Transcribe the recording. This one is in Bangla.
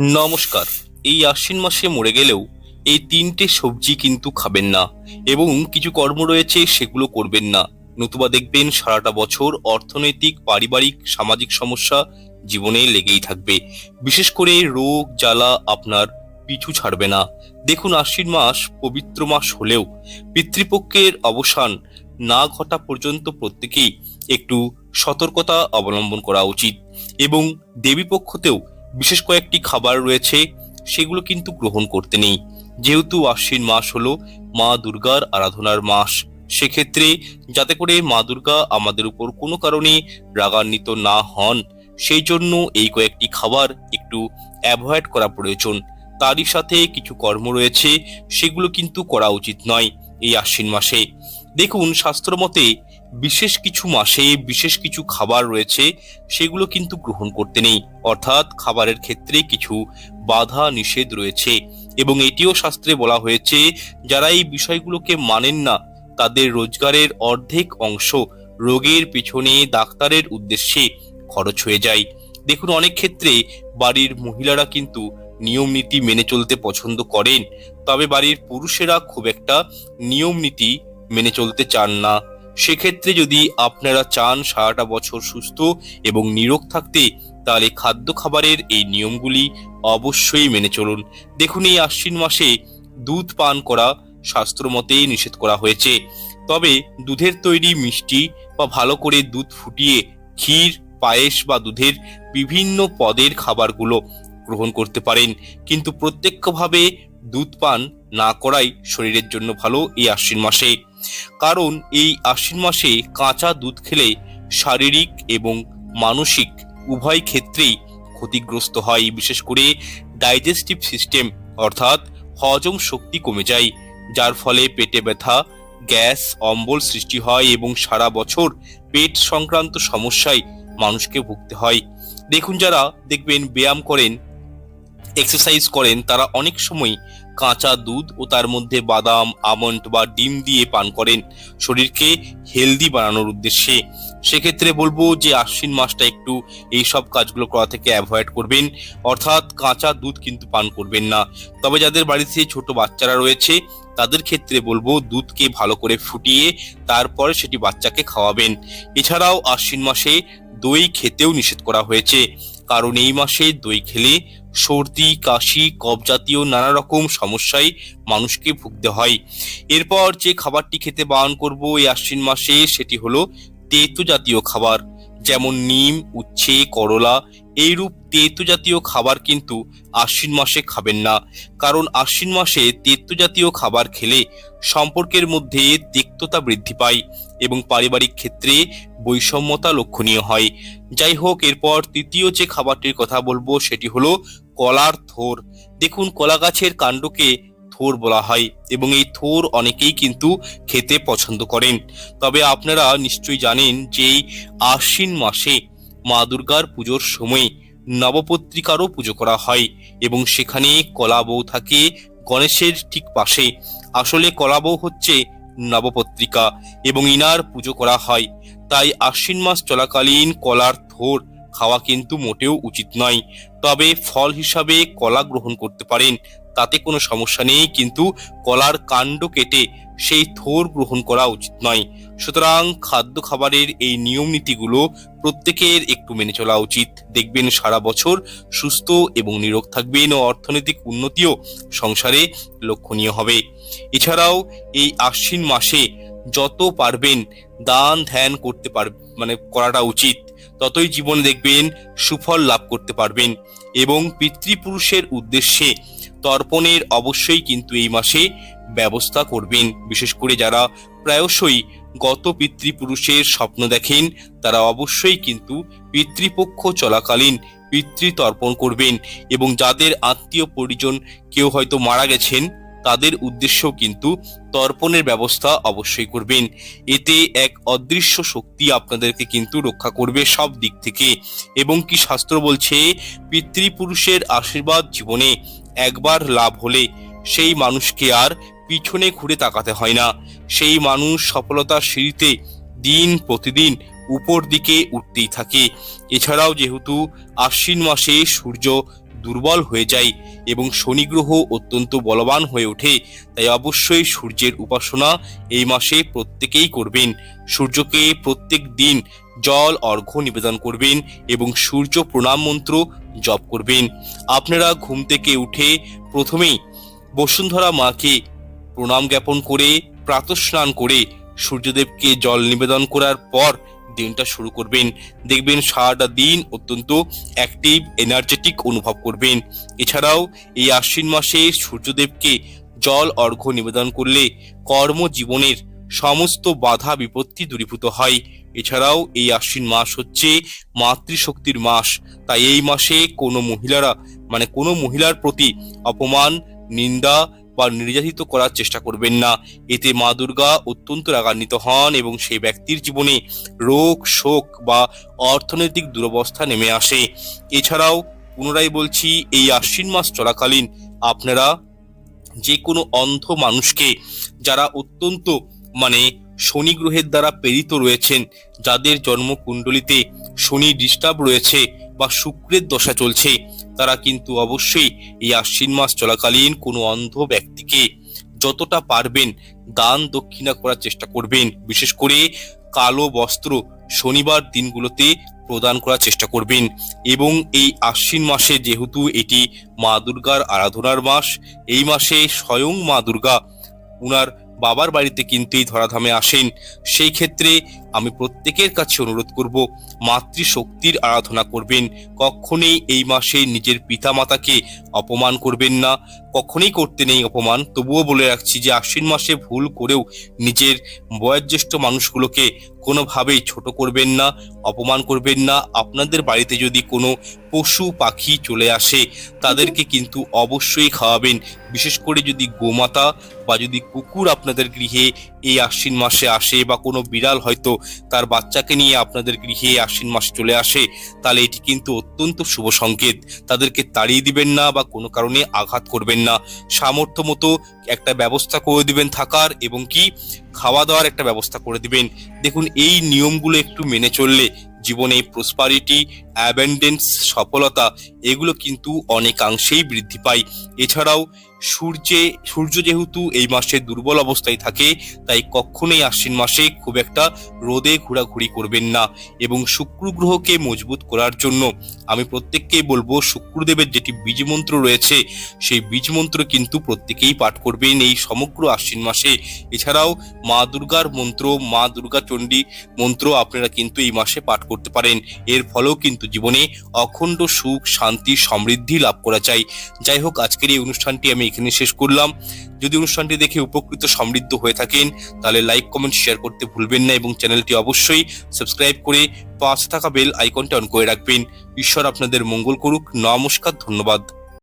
নমস্কার। এই আশ্বিন মাসে মরে গেলেও এই তিনটে সবজি কিন্তু খাবেন না এবং কিছু কর্ম রয়েছে সেগুলো করবেন না। নতুবা দেখবেন সারাটা বছর অর্থনৈতিক, পারিবারিক, সামাজিক সমস্যা জীবনে লেগেই থাকবে। বিশেষ করে রোগ, জ্বালা আপনার পিছু ছাড়বে না। দেখুন আশ্বিন মাস পবিত্র মাস হলেও পিতৃপক্ষের অবসান না ঘটা পর্যন্ত প্রত্যেকেই একটু সতর্কতা অবলম্বন করা উচিত এবং দেবীপক্ষতেও বিশেষ কয়েকটি খাবার রয়েছে, সেগুলো কিন্তু গ্রহণ করতে নেই। যেহেতু আশ্বিন মাস হলো, মা দুর্গার আরাধনার মাস, সেক্ষেত্রে যাতে করে মা দুর্গা আমাদের উপর কোনো কারণে রাগান্বিত না হন, সেই জন্য এই কয়েকটি খাবার একটু অ্যাভয়েড করা প্রয়োজন। তারই সাথে কিছু কর্ম রয়েছে, সেগুলো কিন্তু করা উচিত নয় এই আশ্বিন মাসে। দেখুন, শাস্ত্র মতে বিশেষ কিছু মাসে বিশেষ কিছু খাবার রয়েছে, সেগুলো কিন্তু গ্রহণ করতে নেই। অর্থাৎ খাবারের ক্ষেত্রে কিছু বাধা নিষেধ রয়েছে এবং এটিও শাস্ত্রে বলা হয়েছে, যারা এই বিষয়গুলোকে মানেন না, তাদের রোজগারের অর্ধেক অংশ রোগের পিছনে ডাক্তারের উদ্দেশ্যে খরচ হয়ে যায়। দেখুন, অনেক ক্ষেত্রে বাড়ির মহিলারা কিন্তু নিয়ম নীতি মেনে চলতে পছন্দ করেন, তবে বাড়ির পুরুষেরা খুব একটা নিয়ম নীতি মেনে চলতে চান না। সেক্ষেত্রে যদি আপনারা চান সারাটা বছর সুস্থ এবং নিরোগ থাকতে, তাহলে খাদ্য খাবারের এই নিয়মগুলি অবশ্যই মেনে চলুন। দেখুন, এই আশ্বিন মাসে দুধ পান করা শাস্ত্র মতে নিষেধ করা হয়েছে। তবে দুধের তৈরি মিষ্টি বা ভালো করে দুধ ফুটিয়ে ক্ষীর, পায়েস বা দুধের বিভিন্ন পদের খাবারগুলো গ্রহণ করতে পারেন। কিন্তু প্রত্যক্ষভাবে দুধ পান না করাই শরীরের জন্য ভালো এই আশ্বিন মাসে। কারণ এই আশ্বিন মাসে কাঁচা দুধ খেলে শারীরিক এবং মানসিক উভয় ক্ষেত্রেই ক্ষতিগ্রস্ত হয়। বিশেষ করে ডাইজেস্টিভ সিস্টেম অর্থাৎ হজম শক্তি কমে যায়, যার ফলে পেটে ব্যথা, গ্যাস, অম্বল সৃষ্টি হয় এবং সারা বছর পেট সংক্রান্ত সমস্যায় মানুষকে ভুগতে হয়। দেখুন যারা দেখবেন ব্যায়াম করেন, এক্সারসাইজ করেন, তারা অনেক সময় কাঁচা দুধ ও তার মধ্যে বাদাম, আমন্ড বা ডিম দিয়ে পান করেন। শরীরকে হেলদি বানানোর উদ্দেশ্যে। সেক্ষেত্রে বলব যে আশ্বিন মাসটা একটু এই সব কাজগুলো করা থেকে অ্যাভয়েড করবেন। অর্থাৎ কাঁচা দুধ কিন্তু পান করবেন না। তবে যাদের বাড়িতে ছোট বাচ্চারা রয়েছে, তাদের ক্ষেত্রে বলব দুধকে ভালো করে ফুটিয়ে তারপরে সেটি বাচ্চাকে খাওয়াবেন। এছাড়াও আশ্বিন মাসে দই খেতেও নিষেধ করা হয়েছে। কারণ এই মাসে দই খেলে সর্দি, কাশি, কফ জাতীয় নানা রকম সমস্যায় মানুষকে ভুগতে হয়। এরপর যে খাবারটি খেতে বারণ করব এই আশ্বিন মাসে সেটি হলো তেতু জাতীয় খাবার। যেমন নিম, উচ্ছে, করলা, এইরূপ তেতো জাতীয় খাবার কিন্তু আশ্বিন মাসে খাবেন না। কারণ আশ্বিন মাসে তেতো জাতীয় খাবার খেলে সম্পর্কের মধ্যে তিক্ততা বৃদ্ধি পায় এবং পারিবারিক ক্ষেত্রে বৈষম্যতা লক্ষণীয় হয়। যাই হোক, এরপর তৃতীয় যে খাবারটির কথা বলব, সেটি হলো কলার থোর। দেখুন কলা গাছের কাণ্ডকে থোর বলা হয় এবং এই থোর অনেকেই কিন্তু খেতে পছন্দ করেন। তবে আপনারা নিশ্চয়ই জানেন যে আশ্বিন মাসে মা দুর্গার পুজোর সময় নবপত্রিকারও পুজো করা হয় এবং সেখানে কলা বউ থাকে গণেশের ঠিক পাশে। আসলে কলা বউ হচ্ছে নবপত্রিকা এবং ইনার পুজো করা হয়। তাই আশ্বিন মাস চলাকালীন কলার থোর খাওয়া কিন্তু মোটেও উচিত নয়। তবে ফল হিসাবে কলা গ্রহণ করতে পারেন তাতে কোনো সমস্যা নেই, কিন্তু কলার কাণ্ড কেটে সেই থোর গ্রহণ করা উচিত নয়। সুতরাং খাদ্য খাবারের এই নিয়ম নীতিগুলো প্রত্যেকের একটু মেনে চলা উচিত। দেখবেন সারা বছর সুস্থ এবং নিরোগ থাকবেন ও অর্থনৈতিক উন্নতিও সংসারে লক্ষণীয় হবে। এছাড়াও এই আশ্বিন মাসে যত পারবেন দান ধ্যান করতে পার মানে করাটা উচিত। ততই জীবনে দেখবেন সুফল লাভ করতে পারবেন এবং পিতৃপুরুষের উদ্দেশ্যে তর্পণের অবশ্যই কিন্তু এই মাসে ব্যবস্থা করবেন। বিশেষ করে যারা প্রায়শই গত পিতৃপুরুষের স্বপ্ন দেখেন, তারা অবশ্যই কিন্তু পিতৃপক্ষ চলাকালীন পিতৃতর্পণ করবেন এবং যাদের আত্মীয় পরিজন কেউ হয়তো মারা গেছেন, তাদের উদ্দেশ্যেও কিন্তু তর্পণের ব্যবস্থা অবশ্যই করবেন। এতে এক অদৃশ্য শক্তি আপনাদেরকে কিন্তু রক্ষা করবে সব দিক থেকে। এবং কি শাস্ত্র বলছে, পিতৃপুরুষের আশীর্বাদ জীবনে একবার লাভ হলে সেই মানুষকে আর পিছনে ঘুরে তাকাতে হয় না। সেই মানুষ সফলতার সিঁড়িতে দিন প্রতিদিন উপর দিকে উঠতেই থাকে। এছাড়াও যেহেতু আশ্বিন মাসে সূর্য দুর্বল হয়ে যায় এবং শনি গ্রহ অত্যন্ত বলবান হয়ে ওঠে, তাই অবশ্যই সূর্যের উপাসনা এই মাসে প্রত্যেকেই করবেন। সূর্যকে প্রত্যেক দিন জল অর্ঘ্য নিবেদন করবেন এবং সূর্য প্রণাম মন্ত্র জপ করবেন। আপনারা ঘুম থেকে উঠে প্রথমেই বসুন্ধরা মাকে প্রণাম জ্ঞাপন করে, প্রাতঃস্নান করে সূর্যদেবকে জল নিবেদন করার পর দিনটা শুরু করবেন। দেখবেন সারাটা দিন অত্যন্ত অ্যাক্টিভ এনার্জেটিক অনুভব করবেন। এছাড়াও এই আশ্বিন মাসে সূর্যদেবকে জল অর্ঘ্য নিবেদন করলে কর্মজীবনের সমস্ত বাধা বিপত্তি দূরীভূত হয়। এছাড়াও এই আশ্বিন মাস হচ্ছে মাতৃশক্তির মাস। তাই এই মাসে কোনো মহিলারা মানে কোনো মহিলার প্রতি অপমান, নিন্দা বা নির্যাতিত করার চেষ্টা করবেন না। এতে মা দুর্গা অত্যন্ত রাগান্বিত হন এবং সেই ব্যক্তির জীবনে রোগ, শোক বা অর্থনৈতিক দুরবস্থা নেমে আসে। এছাড়াও পুনরায় বলছি, এই আশ্বিন মাস চলাকালীন আপনারা যে কোনো অন্ধ মানুষকে, যারা অত্যন্ত মানে শনি গ্রহের দ্বারা প্রেরিত রয়েছেন, যাদের জন্মকুণ্ডলিতে শনি ডিস্টার্ব রয়েছে বা শুক্রের দশা চলছে, তারা কিন্তু অবশ্যই এই আশ্বিন মাস চলাকালীন কোনো অন্ধ ব্যক্তিকে যতটা পারবেন দান দক্ষিণা করার চেষ্টা করবেন। বিশেষ করে কালো বস্ত্র শনিবার দিনগুলোতে প্রদান করার চেষ্টা করবেন। এবং এই আশ্বিন মাসে যেহেতু এটি মা দুর্গার আরাধনার মাস, এই মাসে স্বয়ং মা দুর্গা উনার বাবার বাড়িতে কিন্তু এই ধরাধামে আসেন। সেই ক্ষেত্রে আমি প্রত্যেকের কাছে অনুরোধ করব, মাতৃশক্তির আরাধনা করবেন। কখনোই এই মাসে নিজের পিতা মাতাকে অপমান করবেন না। কখনোই করতে নেই অপমান। তবুও বলে রাখছি যে আশ্বিন মাসে ভুল করেও নিজের বয়োজ্যেষ্ঠ মানুষগুলোকে কোনোভাবেই ছোট করবেন না, অপমান করবেন না। আপনাদের বাড়িতে যদি কোনো পশু পাখি চলে আসে, তাদেরকে কিন্তু অবশ্যই খাওয়াবেন। বিশেষ করে যদি গোমাতা বা যদি কুকুর আপনাদের গৃহে এই আশ্বিন মাসে আসে বা কোনো বিড়াল হয়তো তার বাচ্চাকে নিয়ে আপনাদের গৃহে আশ্বিন মাসে চলে আসে, তাহলে এটি কিন্তু অত্যন্ত শুভ সংকেত। তাদেরকে তাড়িয়ে দিবেন না বা কোনো কারণে আঘাত করবেন না। সামর্থ্য মতো একটা ব্যবস্থা করে দিবেন থাকার এবং কি? খাওয়া দাওয়ার একটা ব্যবস্থা করে দিবেন। দেখুন, এই নিয়মগুলো একটু মেনে চললে জীবনে প্রসপারিটি অ্যাবেন্ডেন্স সফলতা, এগুলো কিন্তু অনেকাংশেই বৃদ্ধি পায়। এছাড়াও সূর্যে, সূর্য যেহেতু এই মাসে দুর্বল অবস্থায় থাকে, তাই কখনোই আশ্বিন মাসে খুব একটা রোদে ঘোরাঘুরি করবেন না এবং শুক্র গ্রহকে মজবুত করার জন্য আমি প্রত্যেককেই বলব, শুক্রদেবের যেটি বীজ মন্ত্র রয়েছে, সেই বীজ মন্ত্র কিন্তু প্রত্যেকেই পাঠ করবেন এই সমগ্র আশ্বিন মাসে। এছাড়াও মা দুর্গার মন্ত্র, মা দুর্গা চণ্ডী মন্ত্র আপনারা কিন্তু এই মাসে পাঠ করতে পারেন। এর ফলেও কিন্তু জীবনে অখণ্ড সুখ, শান্তি, সমৃদ্ধি লাভ করা যায়। যাই হোক, আজকের এই অনুষ্ঠানটি আমি এখানে শেষ করলাম। যদি অনুষ্ঠানটি দেখে উপকৃত সমৃদ্ধ হয়ে থাকেন, তাহলে লাইক কমেন্ট শেয়ার করতে ভুলবেন না এবং চ্যানেলটি অবশ্যই সাবস্ক্রাইব করে পাশে থাকা বেল আইকনটা অন করে রাখবেন। ঈশ্বর আপনাদের মঙ্গল করুক। নমস্কার, ধন্যবাদ।